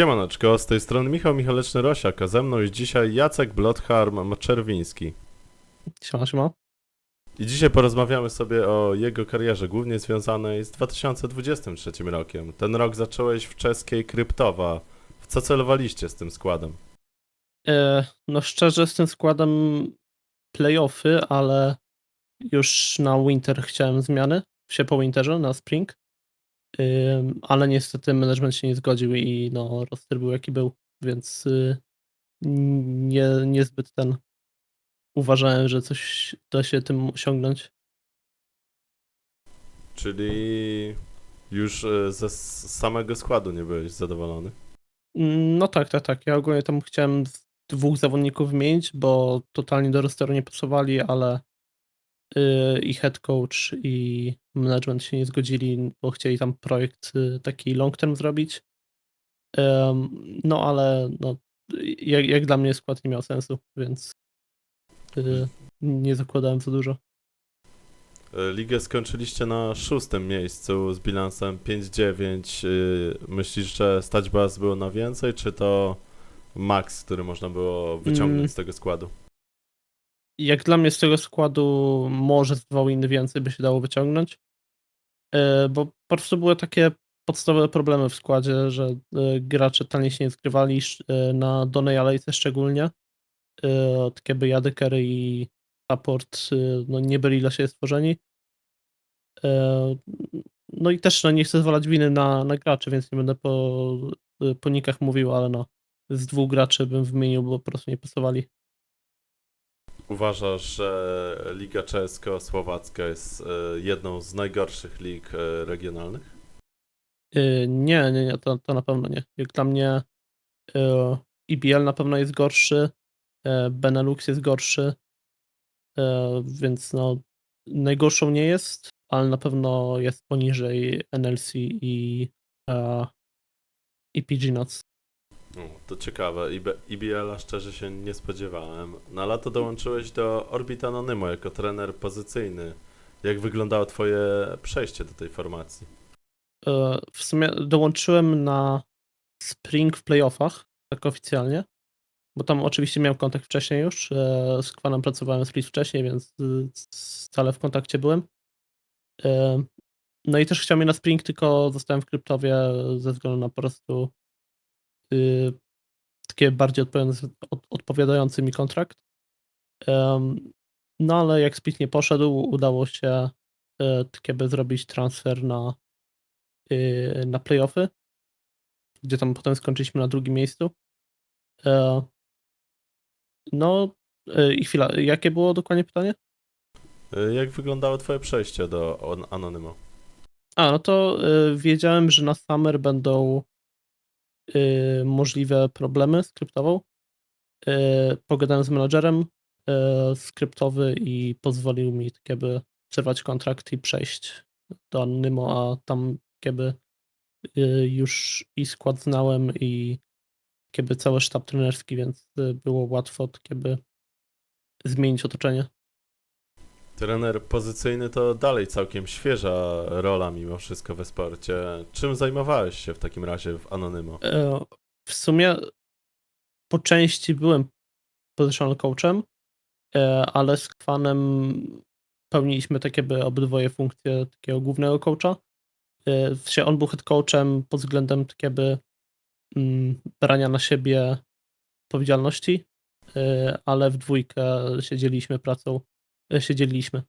Siemaneczko, z tej strony Michał Michaleczny-Rosiak, a ze mną jest dzisiaj Jacek Blotharm-Czerwiński. Siema, siema. I dzisiaj porozmawiamy sobie o jego karierze, głównie związanej z 2023 rokiem. Ten rok zacząłeś w czeskiej Kryptowa. W co celowaliście z tym składem? E, no szczerze z tym składem playoffy, ale już na winter chciałem zmiany, się po winterze, na spring. Ale niestety management się nie zgodził i no roster był jaki był, więc y, nie, niezbyt ten uważałem, że coś da się tym osiągnąć. Czyli już e, ze samego składu nie byłeś zadowolony? No tak, tak, tak. Ja ogólnie tam chciałem dwóch zawodników wymienić, bo totalnie do rosteru nie pasowali, ale y, i head coach i management się nie zgodzili, bo chcieli tam projekt y, taki long term zrobić. No ale no, jak, jak dla mnie skład nie miał sensu, więc y, nie zakładałem za dużo. E, Ligę skończyliście na szóstym miejscu z bilansem 5-9. Y, Myślisz, że stać was było na więcej, czy to maks, który można było wyciągnąć Mm. z tego składu? Jak dla mnie z tego składu może z dwa winy więcej by się dało wyciągnąć, E, bo po prostu były takie podstawowe problemy w składzie, że e, gracze totalnie się nie zgrywali, e, na Donej Alejce szczególnie. E, Takie by Jadykery i support no, nie byli dla siebie stworzeni. No i też no, nie chcę zwalać winy na, na graczy, więc nie będę po, po nikach mówił, ale no z dwóch graczy bym wymienił, bo po prostu nie pasowali. Uważasz, że Liga Czesko-Słowacka jest e, jedną z najgorszych lig e, regionalnych? Y, Nie, nie, nie, to, to na pewno nie. Jak dla mnie IBL na pewno jest gorszy, e, Benelux jest gorszy, e, więc no najgorszą nie jest, ale na pewno jest poniżej NLC i, e, i PG Nuts. No, to ciekawe. IB, IBL-a szczerze się nie spodziewałem. Na lato dołączyłeś do Orbit Anonymo jako trener pozycyjny. Jak wyglądało twoje przejście do tej formacji? E, W sumie dołączyłem na Spring w playoffach, tak oficjalnie, bo tam oczywiście miałem kontakt wcześniej już, e, z Kwanem pracowałem z wcześniej, więc stale w kontakcie byłem. E, No i też chciałem je na Spring, tylko zostałem w kryptowie ze względu na po prostu y, takie bardziej odpowiadający mi kontrakt. No ale jak split nie poszedł, udało się jakby zrobić transfer na, y, na playoffy, gdzie tam potem skończyliśmy na drugim miejscu. E, No e, i chwila, jakie było dokładnie pytanie? E, Jak wyglądało twoje przejście do On- Anonymo? A, no to y, wiedziałem, że na Summer będą y, możliwe problemy z kryptową. Y, pogadałem z menadżerem y, skryptowy i pozwolił mi tak jakby przerwać kontrakt i przejść do Anonymo, a tam tak jakby y, już i skład znałem i tak jakby cały sztab trenerski, więc y, było łatwo tak jakby zmienić otoczenie. Trener pozycyjny to dalej całkiem świeża rola mimo wszystko we sporcie. Czym zajmowałeś się w takim razie w Anonymo? E, W sumie po części byłem positional coachem, e, ale z Kwanem pełniliśmy takie by obydwoje funkcje takiego głównego coacha. E, on był head coachem pod względem by mm, brania na siebie odpowiedzialności, ale w dwójkę siedzieliśmy pracą, siedzieliśmy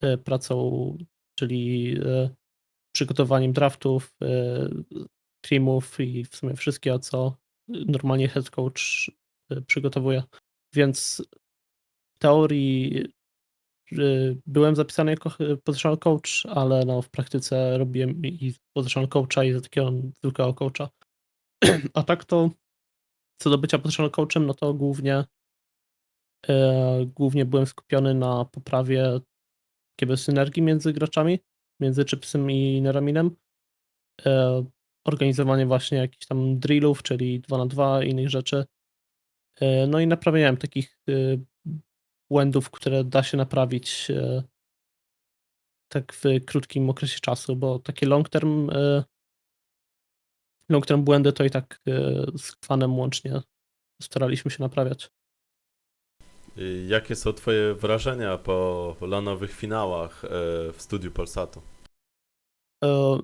e, pracą, czyli e, przygotowaniem draftów, e, teamów i w sumie wszystkiego, co normalnie head coach przygotowuje. Więc w teorii byłem zapisany jako positional coach, ale no w praktyce robiłem i positional coacha i takiego zwykłego coacha. A tak to co do bycia positional coachem, no to głównie głównie byłem skupiony na poprawie takiej synergii między graczami, między Chipsem i Neraminem. E, organizowanie właśnie jakichś tam drillów, czyli 2 na 2 i innych rzeczy. E, No i naprawiałem takich e, błędów, które da się naprawić e, tak w krótkim okresie czasu, bo takie long term e, long term błędy to i tak z kwanem łącznie staraliśmy się naprawiać. I Jakie są twoje wrażenia po lanowych finałach e, w studiu Polsatu? E,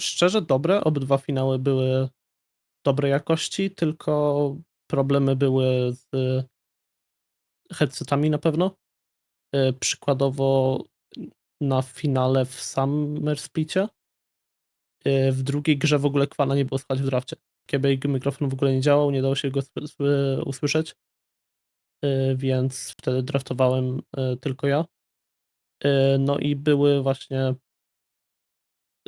Szczerze dobre, obydwa finały były dobrej jakości, tylko problemy były z headsetami na pewno. E, Przykładowo na finale w Summer Splicie w drugiej grze w ogóle kwana nie było słychać w drafcie. Kiedy mikrofon w ogóle nie działał, nie dało się go sły- sły- usłyszeć, więc wtedy draftowałem e, tylko ja. E, No i były właśnie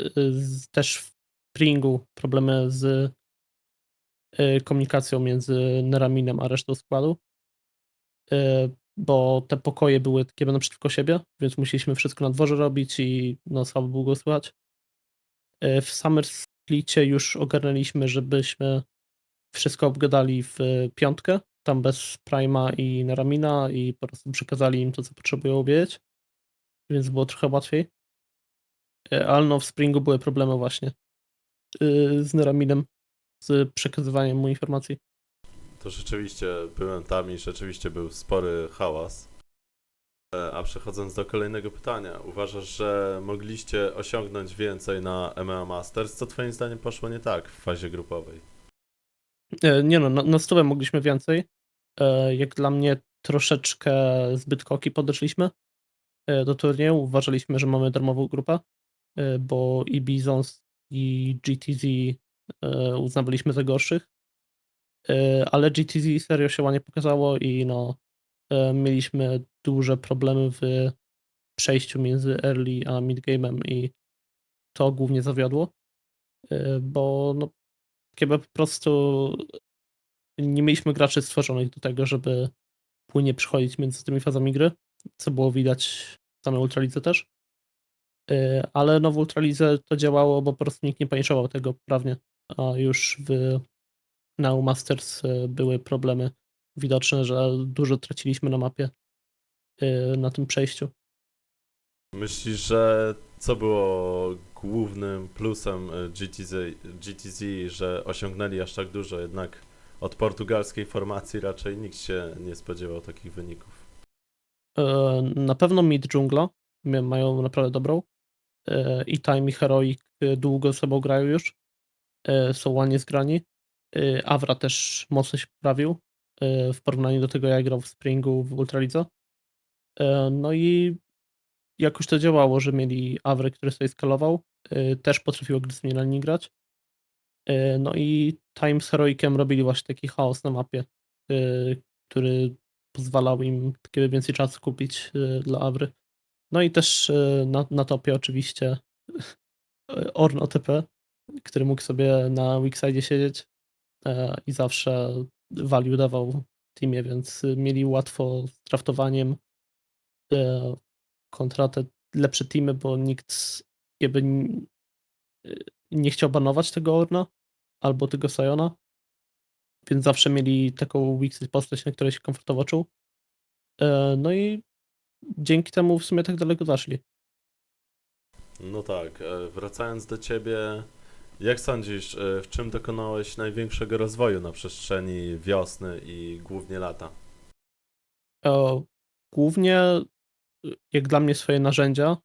y, też w Springu problemy z y, komunikacją między Neraminem a resztą składu, y, bo te pokoje były takie naprzeciwko siebie, więc musieliśmy wszystko na dworze robić i no słabo było go słychać. Y, W Summer Splicie już ogarnęliśmy, żebyśmy wszystko obgadali w piątkę, tam bez Prima i Neramina i po prostu przekazali im to, co potrzebują wiedzieć, więc było trochę łatwiej. E, Ale no w Springu były problemy właśnie y, z Neraminem, z przekazywaniem mu informacji. To rzeczywiście byłem tam i rzeczywiście był spory hałas. E, A przechodząc do kolejnego pytania, uważasz, że mogliście osiągnąć więcej na EMEA Masters? Co twoim zdaniem poszło nie tak w fazie grupowej? E, Nie no, na, na stówę mogliśmy więcej. E, Jak dla mnie troszeczkę zbyt koki podeszliśmy e, do turnieju. Uważaliśmy, że mamy darmową grupę, e, bo i Bizons i GTZ uznawaliśmy za gorszych. Ale GTZ serio się ładnie pokazało i no mieliśmy duże problemy w przejściu między early a mid game'em i to głównie zawiodło, bo no po prostu nie mieliśmy graczy stworzonych do tego, żeby płynnie przechodzić między tymi fazami gry, co było widać w samej Ultralidze też. Yy, Ale no w Ultralidze to działało, bo po prostu nikt nie puniszował tego prawnie, a już w Now Masters yy, były problemy widoczne, że dużo traciliśmy na mapie yy, na tym przejściu. Myślisz, że co było głównym plusem e, GTZ, GTZ, że osiągnęli aż tak dużo? Jednak od portugalskiej formacji raczej nikt się nie spodziewał takich wyników. E, Na pewno mid dżungla mają naprawdę dobrą. E, I Time i Heroic e, długo ze sobą grają już. Są ładnie zgrani. Avra też mocno się poprawił w porównaniu do tego, jak grał w Springu w Ultralidze. No i jakoś to działało, że mieli Avrę, który sobie skalował. Też potrafił agresywnie na grać. E, No i Time z Heroicem robili właśnie taki chaos na mapie, e, który pozwalał im takiego więcej czasu kupić y, dla Awry. No i też na, na topie oczywiście Orn OTP, który mógł sobie na Weakside siedzieć e, i zawsze value dawał teamie, więc mieli łatwo z draftowaniem e, kontra te lepsze teamy, bo nikt jakby nie chciał banować tego Orna albo tego Sajona, więc zawsze mieli taką Weakside postać, na której się komfortowo czuł. E, No i dzięki temu w sumie tak daleko zaszli. No tak, e, wracając do ciebie, jak sądzisz, e, w czym dokonałeś największego rozwoju na przestrzeni wiosny i głównie lata? Głównie, jak dla mnie, swoje narzędzia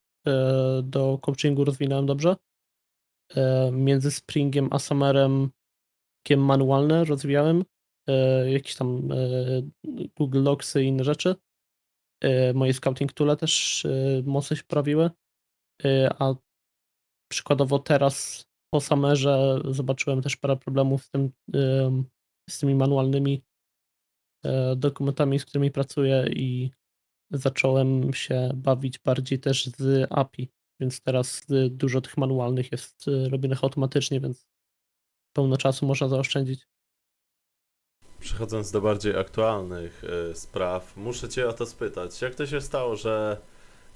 do coachingu rozwinąłem dobrze. E, Między Springiem a Summerem takie manualne rozwijałem. e, Jakieś tam e, Google Docsy i inne rzeczy. Moje scouting toole też mocno się poprawiły. A przykładowo teraz po Summerze zobaczyłem też parę problemów z, tym, z tymi manualnymi dokumentami, z którymi pracuję i zacząłem się bawić bardziej też z API, więc teraz y, dużo tych manualnych jest y, robionych automatycznie, więc pełno czasu można zaoszczędzić. Przechodząc do bardziej aktualnych e, spraw, muszę cię o to spytać. Jak to się stało, że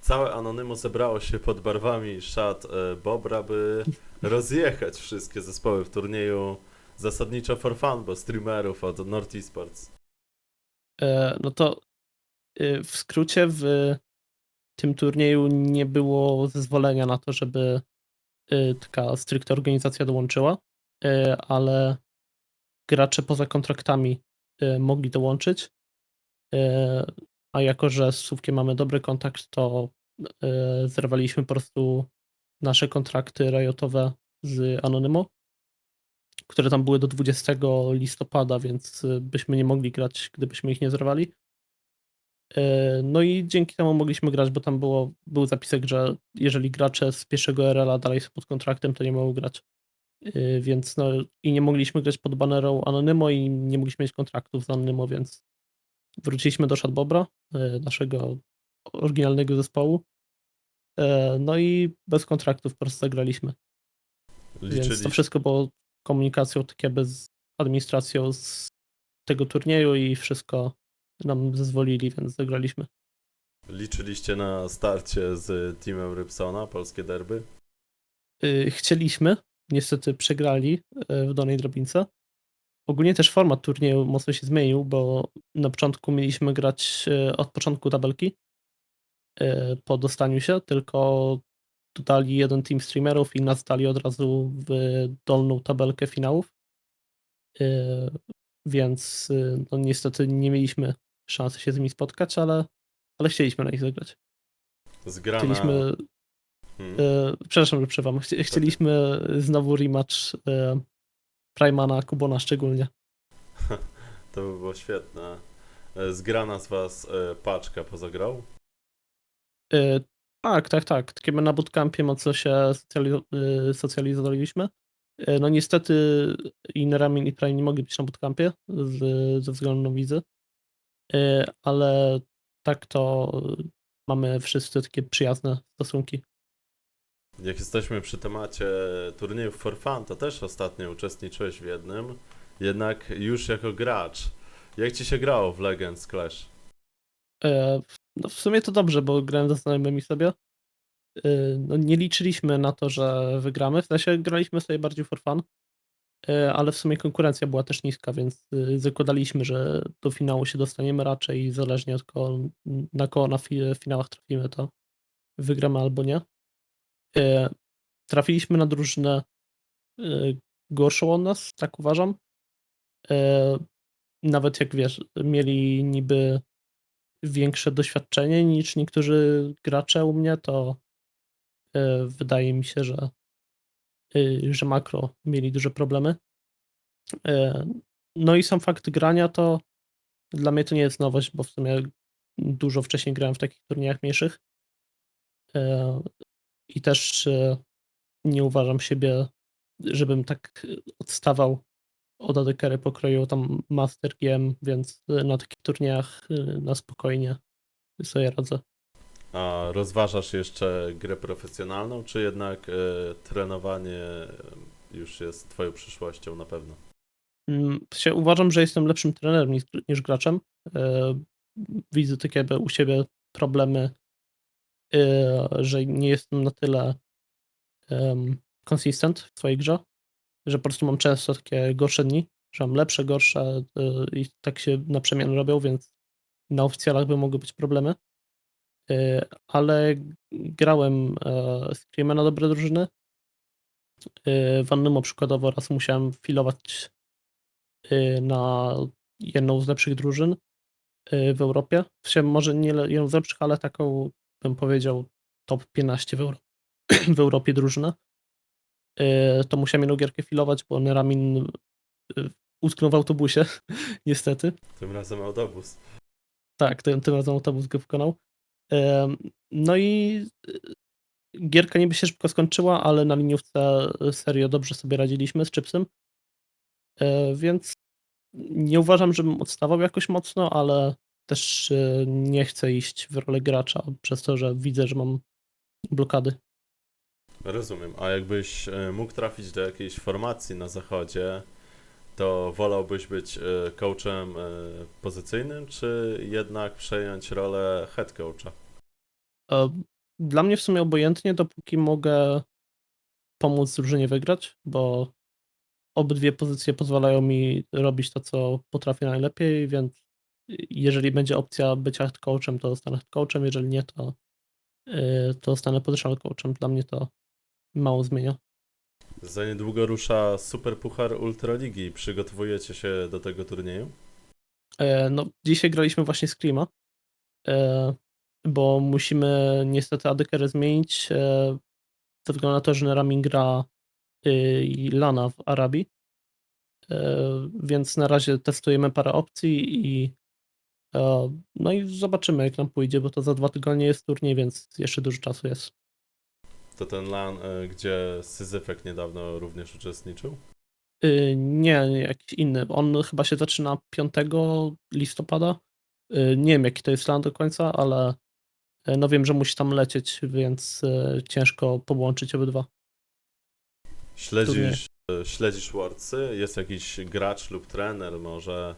całe Anonymous zebrało się pod barwami szat Bobra, by rozjechać wszystkie zespoły w turnieju zasadniczo for fun, bo streamerów od North Esports. E, No to y, w skrócie w tym turnieju nie było zezwolenia na to, żeby y, taka stricte organizacja dołączyła. e, ale gracze poza kontraktami e, mogli dołączyć. A jako, że z Słówkiem mamy dobry kontakt, to zerwaliśmy po prostu nasze kontrakty rajotowe z Anonymo, które tam były do 20 listopada, więc byśmy nie mogli grać, gdybyśmy ich nie zerwali. E, No i dzięki temu mogliśmy grać, bo tam było, był zapisek, że jeżeli gracze z pierwszego RL-a dalej są pod kontraktem, to nie mogą grać. E, Więc no i nie mogliśmy grać pod banerą Anonymo i nie mogliśmy mieć kontraktów z Anonymo, więc wróciliśmy do Shadbobra, e, naszego oryginalnego zespołu. No i bez kontraktów po prostu zagraliśmy. Więc to wszystko było komunikacją tak jakby z administracją z tego turnieju i wszystko nam zezwolili, więc zagraliśmy. liczyliście na starcie z teamem Rybsona, polskie derby? Y, Chcieliśmy, niestety przegrali y, w dolnej drabince. Ogólnie też format turnieju mocno się zmienił, bo na początku mieliśmy grać y, od początku tabelki po dostaniu się, tylko dodali jeden team streamerów i nas dali od razu w dolną tabelkę finałów. Więc no niestety nie mieliśmy szansy się z nimi spotkać, ale, ale chcieliśmy na nich zagrać. Zgrana... Chcieliśmy Hmm. E, przepraszam, że przerwam. Chci- Chcieliśmy znowu rematch e, Primana Kubona szczególnie. To by było świetne. E, Zgrana z was e, paczka poza grą? E, tak, tak, tak. Takie my na bootcampie mocno się socjali- e, socjalizowaliśmy. E, no niestety i Neramin i Prime nie mogli być na bootcampie z, ze względu na wizy. E, ale tak to mamy wszyscy takie przyjazne stosunki. Jak jesteśmy przy temacie turniejów for fun, to też ostatnio uczestniczyłeś w jednym, jednak już jako gracz. Jak ci się grało w Legends Clash? E, No w sumie to dobrze, bo grałem ze znajomymi sobie. No nie liczyliśmy na to, że wygramy. W sensie graliśmy sobie bardziej for fun, ale w sumie konkurencja była też niska, więc e, zakładaliśmy, że do finału się dostaniemy raczej zależnie od kogo, na kogo na fi- finałach trafimy, to wygramy albo nie. E, Trafiliśmy na drużynę e, gorszą od nas, tak uważam. E, Nawet jak wiesz, mieli niby większe doświadczenie niż niektórzy gracze u mnie, to e, wydaje mi się, że, e, że makro mieli duże problemy. E, No i sam fakt grania to dla mnie to nie jest nowość, bo w sumie dużo wcześniej grałem w takich turniejach mniejszych. E, I też e, nie uważam siebie, żebym tak odstawał od adekery pokroju tam Master Game, więc na takich turniejach na spokojnie sobie radzę. A rozważasz jeszcze grę profesjonalną, czy jednak e, trenowanie już jest twoją przyszłością na pewno? Mm, uważam, że jestem lepszym trenerem niż, niż graczem. E, Widzę takie u siebie problemy, e, że nie jestem na tyle em, consistent w swojej grze, że po prostu mam często takie gorsze dni, że mam lepsze, gorsze i tak się na przemian robią, więc na oficjalach by mogły być problemy. E, Ale grałem e, Screama na dobre drużyny. E, W Annymo przykładowo raz musiałem filować y, na jedną z lepszych drużyn y, w Europie. W sensie może nie jedną z lepszych, ale taką bym powiedział top 15 w, Euro w Europie drużynę. Y, To musiałem jedną gierkę filować, bo Neramin y, utknął w autobusie, niestety. Tym razem autobus. Tak, tym, tym razem autobus go pokonał. No i y, gierka niby się szybko skończyła, ale na liniówce serio dobrze sobie radziliśmy z Chipsem. E, Więc nie uważam, żebym odstawał jakoś mocno, ale też e, nie chcę iść w rolę gracza przez to, że widzę, że mam blokady. Rozumiem. A jakbyś e, mógł trafić do jakiejś formacji na zachodzie, to wolałbyś być e, coachem e, pozycyjnym, czy jednak przejąć rolę head coacha? E, Dla mnie w sumie obojętnie, dopóki mogę pomóc drużynie wygrać, bo obydwie pozycje pozwalają mi robić to, co potrafię najlepiej, więc jeżeli będzie opcja bycia head coachem, to zostanę head coachem, jeżeli nie, to, to zostanę position coachem. Dla mnie to mało zmienia. Za niedługo rusza Super Puchar Ultraligi. Przygotowujecie się do tego turnieju? E, No, dzisiaj graliśmy właśnie Screama, e, bo musimy niestety ADKR zmienić e, ze względu na to, że Neramin gra y, i Lana w Arabii. E, Więc na razie testujemy parę opcji i e, no i zobaczymy jak nam pójdzie, bo to za dwa tygodnie jest turniej, więc jeszcze dużo czasu jest. To ten LAN, y, gdzie Syzyfek niedawno również uczestniczył? Y, Nie, nie, jakiś inny. On chyba się zaczyna 5 listopada. Y, Nie wiem, jaki to jest plan do końca, ale y, no wiem, że musi tam lecieć, więc y, ciężko połączyć obydwa. Śledzisz, śledzisz Worldsy? Jest jakiś gracz lub trener może,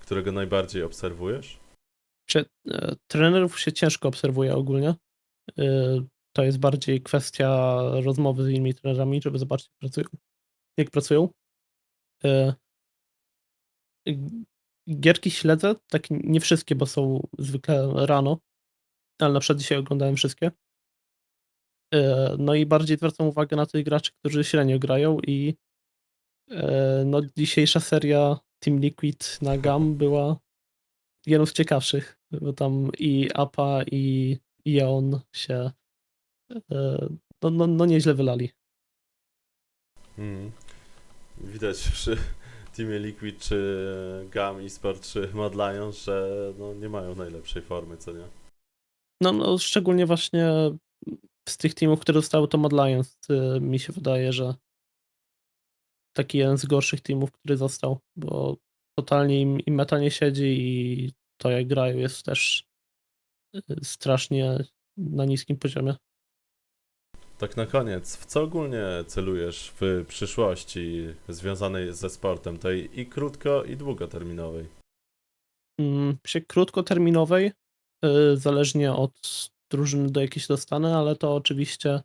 którego najbardziej obserwujesz? Trenerów się ciężko obserwuje ogólnie. Y, To jest bardziej kwestia rozmowy z innymi trenerami, żeby zobaczyć, jak pracują. Jak pracują. G- Gierki śledzę, tak nie wszystkie, bo są zwykle rano, ale na przykład dzisiaj oglądałem wszystkie. E, No i bardziej zwracam uwagę na tych graczy, którzy średnio grają i e, no dzisiejsza seria Team Liquid na GAM była jedną z ciekawszych, bo tam i APA i Ion się e, no, no, no nieźle wylali. Mm. Widać przy Teamie Liquid czy GAM eSport czy Mad Lions, że no, nie mają najlepszej formy, co nie? No, no szczególnie właśnie z tych teamów, które zostały to Mad Lions, y, mi się wydaje, że taki jeden z gorszych teamów, który został, bo totalnie im, im meta nie siedzi i to jak grają jest też y, strasznie na niskim poziomie. Tak na koniec, w co ogólnie celujesz w przyszłości związanej ze sportem, tej i krótko i długoterminowej? Mm, Przy krótkoterminowej, y, zależnie od drużyny do jakiej się dostanę, ale to oczywiście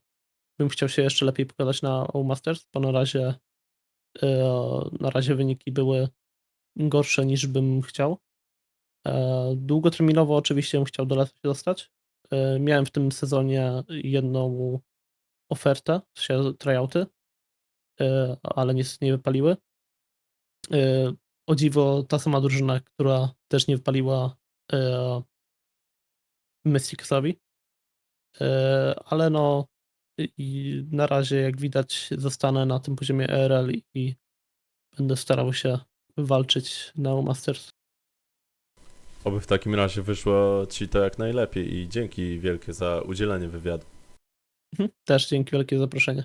bym chciał się jeszcze lepiej pokazać na O Masters, bo na razie y, na razie wyniki były gorsze niż bym chciał. E, Długoterminowo oczywiście bym chciał do lata się dostać. E, Miałem w tym sezonie jedną ofertę, w sensie tryouty, e, ale niestety nie wypaliły. E, O dziwo ta sama drużyna, która też nie wypaliła e, Mysticsowi. Ale no i na razie jak widać zostanę na tym poziomie ERL i będę starał się walczyć na Masters. Oby w takim razie wyszło ci to jak najlepiej i dzięki wielkie za udzielenie wywiadu. Mhm. Też dzięki wielkie za zaproszenie.